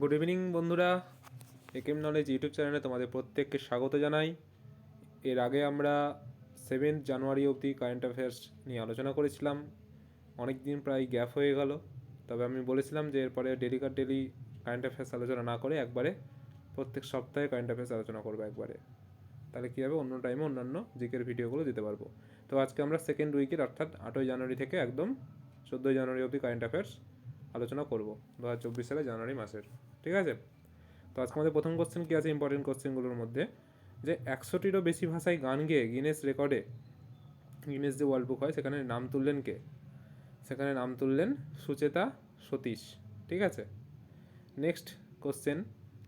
Good evening বন্ধুরা। একেম knowledge YouTube চ্যানেলে তোমাদের প্রত্যেককে স্বাগত জানাই। এর আগে আমরা সেভেন্থ জানুয়ারি অবধি কারেন্ট অ্যাফেয়ার্স নিয়ে আলোচনা করেছিলাম। অনেক দিন প্রায় গ্যাপ হয়ে গেল। তবে আমি বলেছিলাম যে এরপরে daily car daily current affairs আলোচনা না করে একবারে প্রত্যেক সপ্তাহে কারেন্ট অ্যাফেয়ার্স আলোচনা করব একবারে। তাহলে কী হবে? অন্য টাইমে অন্যান্য জিকের ভিডিওগুলো দিতে পারব। তো আজকে আমরা সেকেন্ড উইকের অর্থাৎ আটই জানুয়ারি থেকে একদম চোদ্দোই জানুয়ারি অবধি কারেন্ট অ্যাফেয়ার্স আলোচনা করব দু হাজার চব্বিশ সালে জানুয়ারি মাসের, ঠিক আছে? তো আজকে আমাদের প্রথম কোশ্চেন কী আছে ইম্পর্টেন্ট কোশ্চেনগুলোর মধ্যে? যে একশোটিরও বেশি ভাষায় গান গেয়ে গিনেস রেকর্ডে গিনেস যে ওয়ার্ল্ড বুক হয়, সেখানে নাম তুললেন কে? সেখানে নাম তুললেন সুচেতা সতীশ, ঠিক আছে? নেক্সট কোশ্চেন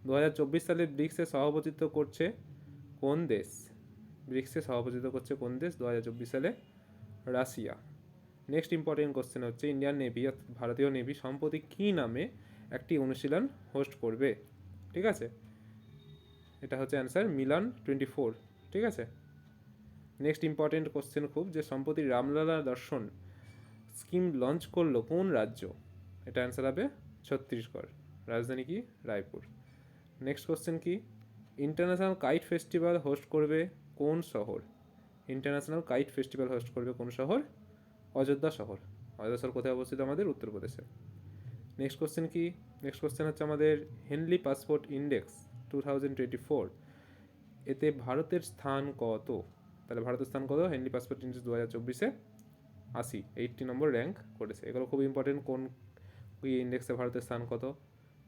দু হাজার চব্বিশ সালে ব্রিক্সে সভাপতিত্ব করছে কোন দেশ? ব্রিক্সে সভাপতিত্ব করছে কোন দেশ? দু হাজার চব্বিশ সালে রাশিয়া। নেক্সট ইম্পর্টেন্ট কোশ্চেন হচ্ছে ইন্ডিয়ান নেভি অর্থাৎ ভারতীয় নেভি সম্প্রতি কী নামে একটি অনুশীলন হোস্ট করবে? ঠিক আছে? এটা হচ্ছে অ্যান্সার মিলান টোয়েন্টি ফোর ঠিক আছে? নেক্সট ইম্পর্টেন্ট কোশ্চেন খুব, যে সম্প্রতি রামলালা দর্শন স্কিম লঞ্চ করল কোন রাজ্য? এটা অ্যান্সার হবে ছত্তিশগড়, রাজধানী কি? রায়পুর। নেক্সট কোশ্চেন কি? ইন্টারন্যাশনাল কাইট ফেস্টিভ্যাল হোস্ট করবে কোন শহর? ইন্টারন্যাশনাল কাইট ফেস্টিভ্যাল হোস্ট করবে কোন শহর? অযোধ্যা শহর। অযোধ্যা শহর কোথায় অবস্থিত? আমাদের উত্তরপ্রদেশে। নেক্সট কোশ্চেন কি? নেক্সট কোশ্চেন হচ্ছে আমাদের Henley passport index two thousand twenty four এতে ভারতের স্থান কত? তাহলে ভারতের স্থান কত? হেনলি পাসপোর্ট ইন্ডেক্স দু হাজার চব্বিশে আশি। এইটটি নম্বর র্যাঙ্ক করেছে। এগুলো খুব ইম্পর্টেন্ট কোন ইন্ডেক্সে ভারতের স্থান কত?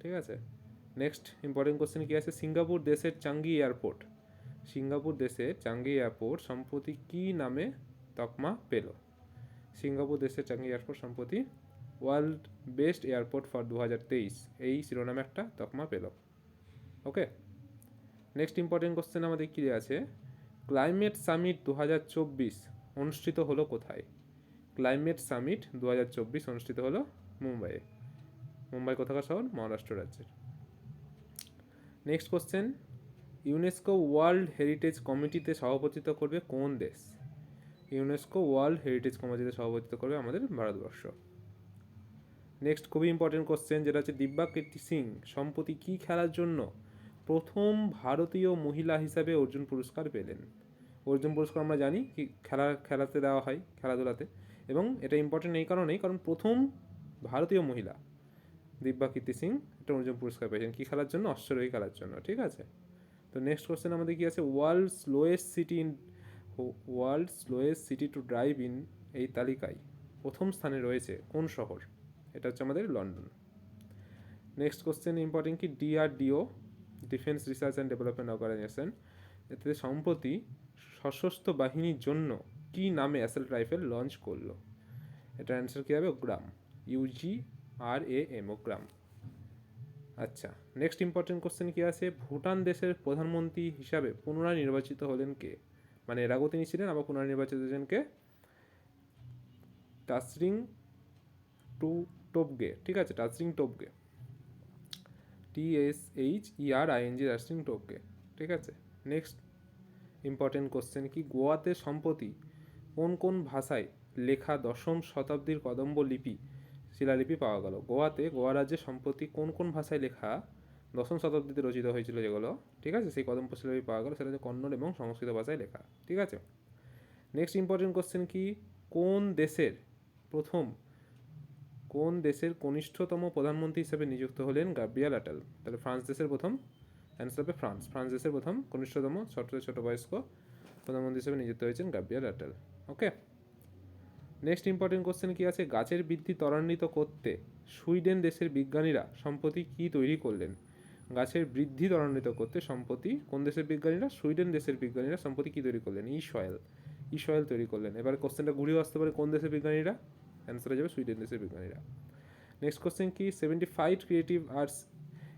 ঠিক আছে? নেক্সট ইম্পর্টেন্ট কোশ্চেন কী আছে? সিঙ্গাপুর দেশের চাঙ্গি এয়ারপোর্ট। সিঙ্গাপুর দেশের চাঙ্গি এয়ারপোর্ট সম্প্রতি কী নামে তকমা পেল? সিঙ্গাপুর দেশের চাঙ্গি এয়ারপোর্ট সম্প্রতি ওয়ার্ল্ড বেস্ট এয়ারপোর্ট ফর দু হাজার তেইশ। এই শিরোনামে একটা তকমা পেল। ওকে নেক্সট ইম্পর্টেন্ট কোশ্চেন আমাদের কী আছে? ক্লাইমেট সামিট দু হাজার চব্বিশ অনুষ্ঠিত হলো কোথায়? ক্লাইমেট সামিট দু হাজার চব্বিশ অনুষ্ঠিত হলো মুম্বাইয়ে। মুম্বাই কোথাকার শহর? মহারাষ্ট্র রাজ্যের। Next question UNESCO world heritage কমিটিতে সভাপতিত্ব করবে কোন দেশ? ইউনেস্কো ওয়ার্ল্ড হেরিটেজ কমিটিতে সভাপতিত্ব করবে আমাদের ভারতবর্ষ। নেক্সট খুবই ইম্পর্টেন্ট কোশ্চেন যেটা হচ্ছে দিব্যা কীর্তি সিং, সম্প্রতি কী খেলার জন্য প্রথম ভারতীয় মহিলা হিসাবে অর্জুন পুরস্কার পেলেন? অর্জুন পুরস্কার আমরা জানি কি খেলা, খেলাতে দেওয়া হয়, খেলাধুলাতে, এবং এটা ইম্পর্টেন্ট এই কারণেই, কারণ প্রথম ভারতীয় মহিলা দিব্যা কীর্তি সিং একটা অর্জুন পুরস্কার পেয়েছেন। কী খেলার জন্য? অশ্বরোহী খেলার জন্য, ঠিক আছে? তো নেক্সট কোশ্চেন আমাদের কী আছে? World slowest city in world slowest city to drive in এই তালিকায় প্রথম স্থানে রয়েছে কোন শহর? এটা হচ্ছে আমাদের লন্ডন। নেক্সট কোশ্চেন ইম্পর্টেন্ট কি? DRDO, defence research and development organisation. এতে সম্প্রতি সশস্ত্র বাহিনীর জন্য কী নামে অ্যাসেল রাইফেল লঞ্চ করল? এটার অ্যান্সার কী হবে? গ্রাম Yuji R A M O গ্রাম আচ্ছা নেক্সট ইম্পর্টেন্ট কোশ্চেন কী আছে? ভুটান দেশের প্রধানমন্ত্রী হিসাবে পুনরায় নির্বাচিত হলেন কে? মানে এর আগেও তিনি ছিলেন আবার পুনরায় নির্বাচিত হয়েছেন কে টাসরিং টু টোপগে, ঠিক আছে? Tshering Tobgay. T S H E R I N G Tshering Tobgay, ঠিক আছে? নেক্সট ইম্পর্টেন্ট কোশ্চেন কি? গোয়াতে সম্প্রতি কোন কোন ভাষায় লেখা দশম শতাব্দীর কদম্ব লিপি, শিলালিপি পাওয়া গেল? গোয়াতে, গোয়া রাজ্যে সম্প্রতি কোন কোন ভাষায় লেখা দশম শতাব্দীতে রচিত হয়েছিল যেগুলো, ঠিক আছে? সেই কদম্ব শিলালিপি পাওয়া গেল, সেটা হচ্ছে কন্নড় এবং সংস্কৃত ভাষায় লেখা, ঠিক আছে? নেক্সট ইম্পর্টেন্ট কোশ্চেন কি? কোন দেশের প্রথম, কোন দেশের কনিষ্ঠতম প্রধানমন্ত্রী হিসেবে নিযুক্ত হলেন গাব্রিয়াল অ্যাটাল তাহলে ফ্রান্স দেশের প্রথম অ্যান্সার হবে ফ্রান্স। ফ্রান্স দেশের প্রথম কনিষ্ঠতম, ছোট ছোট বয়স্ক প্রধানমন্ত্রী হিসেবে নিযুক্ত হয়েছেন Gabriel Attal okay next important question কি আছে? গাছের বৃদ্ধি ত্বরান্বিত করতে সুইডেন দেশের বিজ্ঞানীরা সম্প্রতি কী তৈরি করলেন? গাছের বৃদ্ধি ত্বরান্বিত করতে সম্প্রতি কোন দেশের বিজ্ঞানীরা? সুইডেন দেশের বিজ্ঞানীরা সম্প্রতি কী তৈরি করলেন? ই সয়েল। ই সয়েল তৈরি করলেন। এবার কোশ্চেনটা ঘুরেও আসতে পারে কোন দেশের বিজ্ঞানীরা? অ্যান্সার যাবে সুইডেন দেশের বিজ্ঞানীরা। নেক্সট কোশ্চেন কি? Seventy five creative arts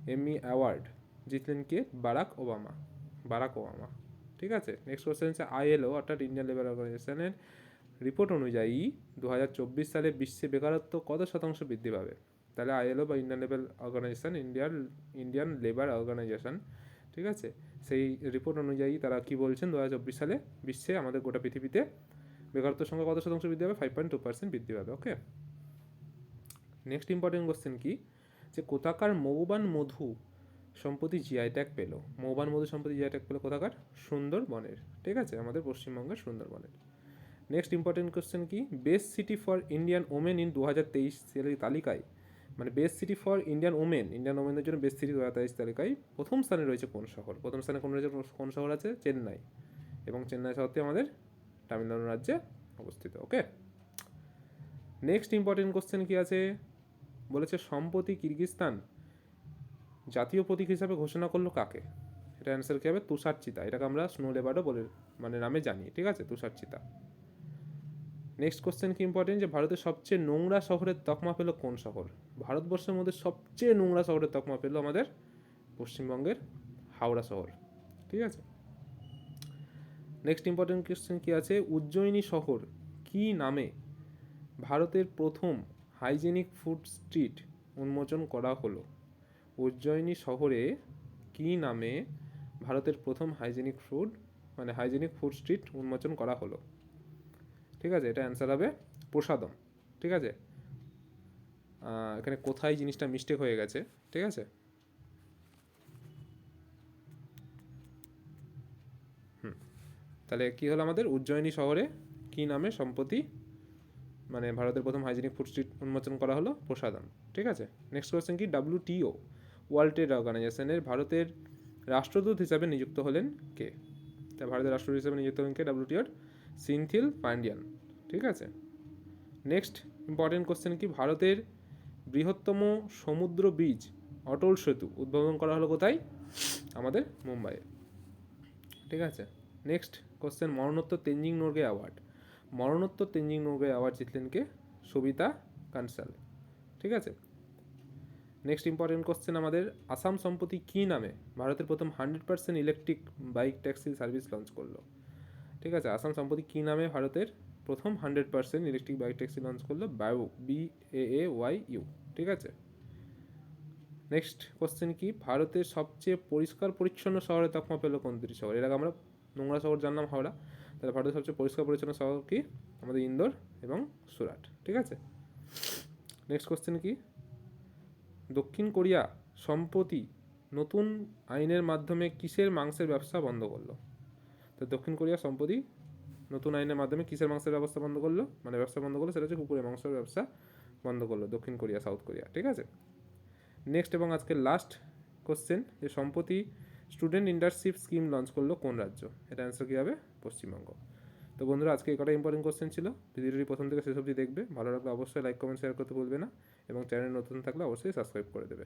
Emmy award জিতলেন কে? Barack Obama. Barack Obama. ঠিক আছে? নেক্সট কোশ্চেন হচ্ছে আইএলও, অর্থাৎ ইন্ডিয়ান লেবার অর্গানাইজেশনের রিপোর্ট অনুযায়ী দু হাজার চব্বিশ সালে বিশ্বে বেকারত্ব কত শতাংশ বৃদ্ধি পাবে? তাহলে আইএলও বা ইন্ডিয়ান লেভেল অর্গানাইজেশান, ইন্ডিয়ার, ইন্ডিয়ান লেবার অর্গানাইজেশান, ঠিক আছে? সেই রিপোর্ট অনুযায়ী তারা কি বলছেন? দু হাজার চব্বিশ সালে বিশ্বে আমাদের গোটা পৃথিবীতে বেকারত্বের সংখ্যা কত শতাংশ বৃদ্ধি হবে ফাইভ পয়েন্ট টু পার্সেন্ট বৃদ্ধি পাবে ওকে নেক্সট ইম্পর্টেন্ট কোশ্চেন কি? যে কোথাকার মৌবান মধু সম্প্রতি জিআই ট্যাগ পেল? মৌবান মধু সম্প্রতি জিআই ট্যাগ পেল কোথাকার? সুন্দরবনের, ঠিক আছে? আমাদের পশ্চিমবঙ্গের সুন্দরবনের। নেক্সট ইম্পর্টেন্ট কোশ্চেন কি? Best city for Indian women in দু হাজার তেইশ তালিকায় মানে best city for Indian women Indian ওমেনদের জন্য বেস্ট সিটি দু হাজার তেইশ তালিকায় প্রথম স্থানে রয়েছে কোন শহর? প্রথম স্থানে কোন রয়েছে কোন শহর আছে? চেন্নাই। এবং চেন্নাই শহরটি আমাদের তামিলনাড়ু রাজ্যে অবস্থিত ওকে নেক্সট ইম্পর্টেন্ট কোশ্চেন কী আছে? বলেছে সম্প্রতি কিরগিস্তান জাতীয় প্রতীক হিসাবে ঘোষণা করল কাকে? এটা অ্যান্সার কী হবে? তুষার চিতা। এটাকে আমরা স্নো লেবারও বলে মানে নামে জানি, ঠিক আছে? তুষার চিতা। নেক্সট কোশ্চেন কি ইম্পর্টেন্ট যে ভারতের সবচেয়ে নোংরা শহরের তকমা পেল কোন শহর? ভারতবর্ষের মধ্যে সবচেয়ে নোংরা শহরের তকমা পেল আমাদের পশ্চিমবঙ্গের হাওড়া শহর, ঠিক আছে? নেক্সট ইম্পর্টেন্ট কোশ্চেন কী আছে? উজ্জয়িনী শহর কি নামে ভারতের প্রথম হাইজেনিক ফুড স্ট্রিট উন্মোচন করা হলো? উজ্জয়িনী শহরে কি নামে ভারতের প্রথম হাইজেনিক ফুড মানে হাইজেনিক ফুড স্ট্রিট উন্মোচন করা হলো? ঠিক আছে? এটা অ্যান্সার হবে প্রসাদম, ঠিক আছে? এখানে কোথায় জিনিসটা মিস্টেক হয়ে গেছে, ঠিক আছে? তাহলে কি হলো আমাদের? উজ্জয়িনী শহরে কি নামে সম্প্রতি মানে ভারতের প্রথম হাইজেনিক ফুড স্ট্রিট উন্মোচন করা হলো? প্রসাদম ঠিক আছে? নেক্সট কোয়েশ্চেন কি? ডাব্লিউটিও ওয়ার্ল্ড ট্রেড অর্গানাইজেশনের ভারতের রাষ্ট্রদূত হিসাবে নিযুক্ত হলেন কে? তা ভারতের রাষ্ট্রদূত হিসাবে নিযুক্ত হলেন কে? ডাব্লিউটিওর সিনথিল পান্ডিয়ান, ঠিক আছে? নেক্সট ইম্পর্টেন্ট কোশ্চেন কি? ভারতের বৃহত্তম সমুদ্র ব্রিজ অটল সেতু উদ্বোধন করা হলো কোথায়? আমাদের মুম্বাইয়ে। ঠিক আছে? নেক্সট কোশ্চেন মরণোত্তর তেঞ্জিং নোরগে অ্যাওয়ার্ড। মরণোত্তর তেঞ্জিং নোরগে অ্যাওয়ার্ড জিতলেন কে? সবিতা কানসাল। ঠিক আছে? নেক্সট ইম্পর্টেন্ট কোশ্চেন আমাদের আসাম সম্পত্তি কী নামে ভারতের প্রথম hundred percent electric bike taxi service launch করল? ঠিক আছে? আসাম সম্পত্তি কী নামে ভারতের প্রথম hundred percent electric bike taxi launch করল? বায়ু বি এ ওয়াই ইউ ঠিক আছে? নেক্সট কোশ্চেন কি? ভারতের সবচেয়ে পরিষ্কার পরিচ্ছন্ন শহরে তকমা পেল কোন দুটি শহর? এর আগে আমরা নোংরা শহর জানলাম হাওড়া। তাহলে ভারতের সবচেয়ে পরিষ্কার পরিচ্ছন্ন শহর কি? আমাদের ইন্দোর এবং সুরাট। ঠিক আছে? নেক্সট কোশ্চেন কি? দক্ষিণ কোরিয়া সম্প্রতি নতুন আইনের মাধ্যমে কিসের মাংসের ব্যবসা বন্ধ করল? তো দক্ষিণ কোরিয়া সম্প্রতি নতুন আইনের মাধ্যমে কিসের মাংসের ব্যবস্থা বন্ধ করল? মানে ব্যবসা বন্ধ করল, সেটা হচ্ছে কুকুরের মাংসের ব্যবসা বন্ধ করল, দক্ষিণ কোরিয়া, সাউথ কোরিয়া, ঠিক আছে? নেক্সট এবং আজকে লাস্ট কোশ্চেন যে সম্প্রতি স্টুডেন্ট ইন্টার্নশিপ স্কিম লঞ্চ করল কোন রাজ্য? এটা অ্যান্সার কী হবে? পশ্চিমবঙ্গ। তো বন্ধুরা, আজকে এই কটা ইম্পর্টেন্ট কোশ্চেন ছিল। ভিডিওটি প্রথম থেকে শেষ অবধি দেখবে। ভালো লাগলে অবশ্যই লাইক কমেন্ট শেয়ার করতে ভুলবে না। এবং চ্যানেল নতুন থাকলে অবশ্যই সাবস্ক্রাইব করে দেবে।